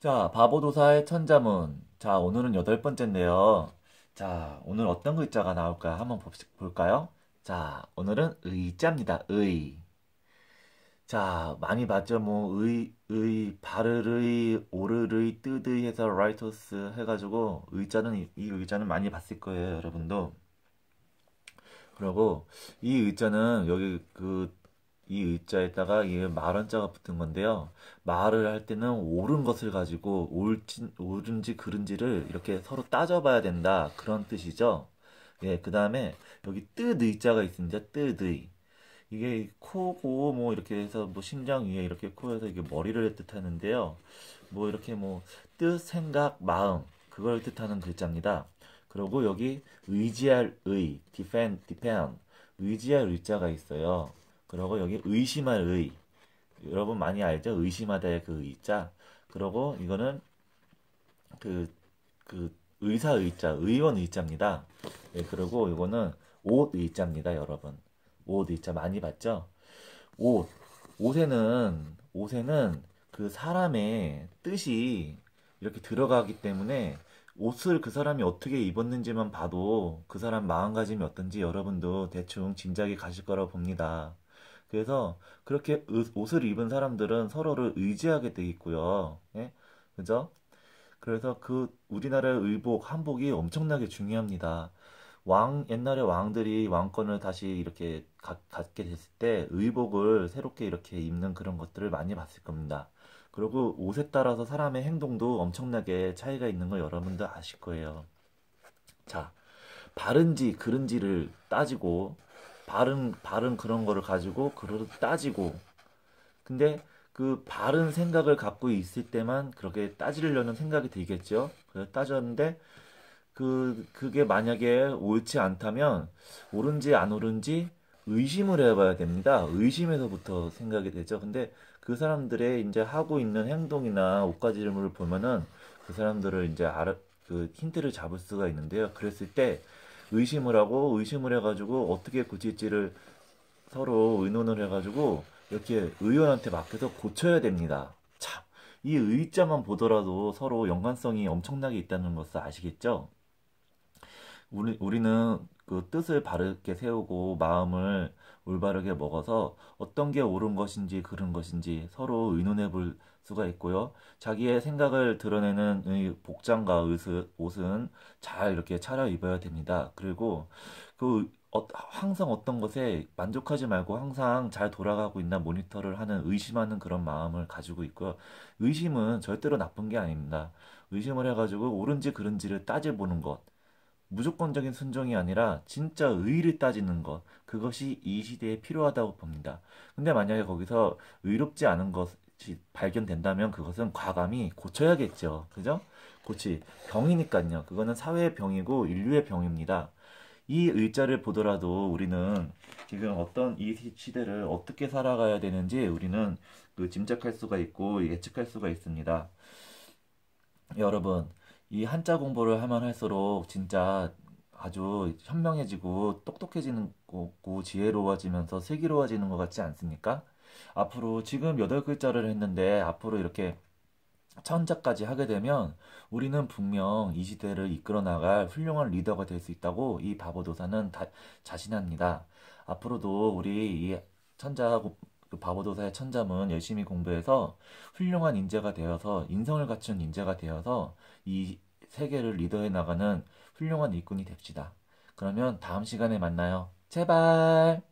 자, 바보도사의 천자문. 자, 오늘은 여덟 번째인데요. 자, 오늘 어떤 글자가 나올까 한번 볼까요? 자, 오늘은 의자입니다. 의. 자, 많이 봤죠? 뭐, 의, 의, 바르의, 오르의, 뜨의 해서 라이토스 해가지고, 의자는, 이, 이 의자는 많이 봤을 거예요, 여러분도. 그리고, 이 의자는 여기 그, 이 의자에다가 이 말한자가 붙은 건데요. 말을 할 때는 옳은 것을 가지고 옳지, 옳은지 그른지를 이렇게 서로 따져봐야 된다. 그런 뜻이죠. 예, 그 다음에 여기 뜻 의자가 있습니다. 뜻 의. 이게 코고 뭐 이렇게 해서 뭐 심장 위에 이렇게 코에서 이게 머리를 뜻하는데요. 뭐 이렇게 뭐 뜻, 생각, 마음 그걸 뜻하는 글자입니다. 그리고 여기 의지할 의, defend, depend 의지할 의자가 있어요. 그리고 여기 의심할 의. 여러분 많이 알죠? 의심하다의 그 의자. 그리고 이거는 그, 그 의사 의자, 의원 의자입니다. 예, 그리고 이거는 옷 의자입니다, 여러분. 옷 의자 많이 봤죠? 옷. 옷에는, 옷에는 그 사람의 뜻이 이렇게 들어가기 때문에 옷을 그 사람이 어떻게 입었는지만 봐도 그 사람 마음가짐이 어떤지 여러분도 대충 짐작이 가실 거라고 봅니다. 그래서 그렇게 옷을 입은 사람들은 서로를 의지하게 돼 있고요. 예? 그죠? 그래서 그 우리나라의 의복, 한복이 엄청나게 중요합니다. 왕, 옛날에 왕들이 왕권을 다시 이렇게 가, 갖게 됐을 때 의복을 새롭게 이렇게 입는 그런 것들을 많이 봤을 겁니다. 그리고 옷에 따라서 사람의 행동도 엄청나게 차이가 있는 걸 여러분들 아실 거예요. 자, 바른지 그른지를 따지고 바른 바른 그런 거를 가지고 그걸 따지고 근데 그 바른 생각을 갖고 있을 때만 그렇게 따지려는 생각이 들겠죠. 그래서 따졌는데 그 그게 만약에 옳지 않다면 옳은지 안 옳은지 의심을 해봐야 됩니다. 의심에서부터 생각이 되죠. 근데 그 사람들의 이제 하고 있는 행동이나 옷가지름을 보면은 그 사람들을 이제 알아 그 힌트를 잡을 수가 있는데요. 그랬을 때 의심을 하고 의심을 해가지고 어떻게 고칠지를 서로 의논을 해가지고 이렇게 의원한테 맡겨서 고쳐야 됩니다. 참, 이 의자만 보더라도 서로 연관성이 엄청나게 있다는 것을 아시겠죠? 우리, 우리는 그 뜻을 바르게 세우고 마음을 올바르게 먹어서 어떤 게 옳은 것인지 그른 것인지 서로 의논해 볼 수가 있고요. 자기의 생각을 드러내는 복장과 옷은 잘 이렇게 차려 입어야 됩니다. 그리고 그 어, 항상 어떤 것에 만족하지 말고 항상 잘 돌아가고 있나 모니터를 하는 의심하는 그런 마음을 가지고 있고요. 의심은 절대로 나쁜 게 아닙니다. 의심을 해가지고 옳은지 그른지를 따져보는 것. 무조건적인 순종이 아니라 진짜 의를 따지는 것. 그것이 이 시대에 필요하다고 봅니다. 근데 만약에 거기서 의롭지 않은 것, 발견된다면 그것은 과감히 고쳐야겠죠. 그죠? 고치. 병이니까요. 그거는 사회의 병이고 인류의 병입니다. 이 의자를 보더라도 우리는 지금 어떤 이 시대를 어떻게 살아가야 되는지 우리는 그 짐작할 수가 있고 예측할 수가 있습니다. 여러분, 이 한자 공부를 하면 할수록 진짜 아주 현명해지고 똑똑해지는 거고 지혜로워지면서 슬기로워지는 것 같지 않습니까? 앞으로 지금 여덟 글자를 했는데 앞으로 이렇게 천자까지 하게 되면 우리는 분명 이 시대를 이끌어 나갈 훌륭한 리더가 될 수 있다고 이 바보도사는 다, 자신합니다. 앞으로도 우리 이 천자 그 바보도사의 천자문 열심히 공부해서 훌륭한 인재가 되어서 인성을 갖춘 인재가 되어서 이 세계를 리더해 나가는 훌륭한 일꾼이 됩시다. 그러면 다음 시간에 만나요. 제발!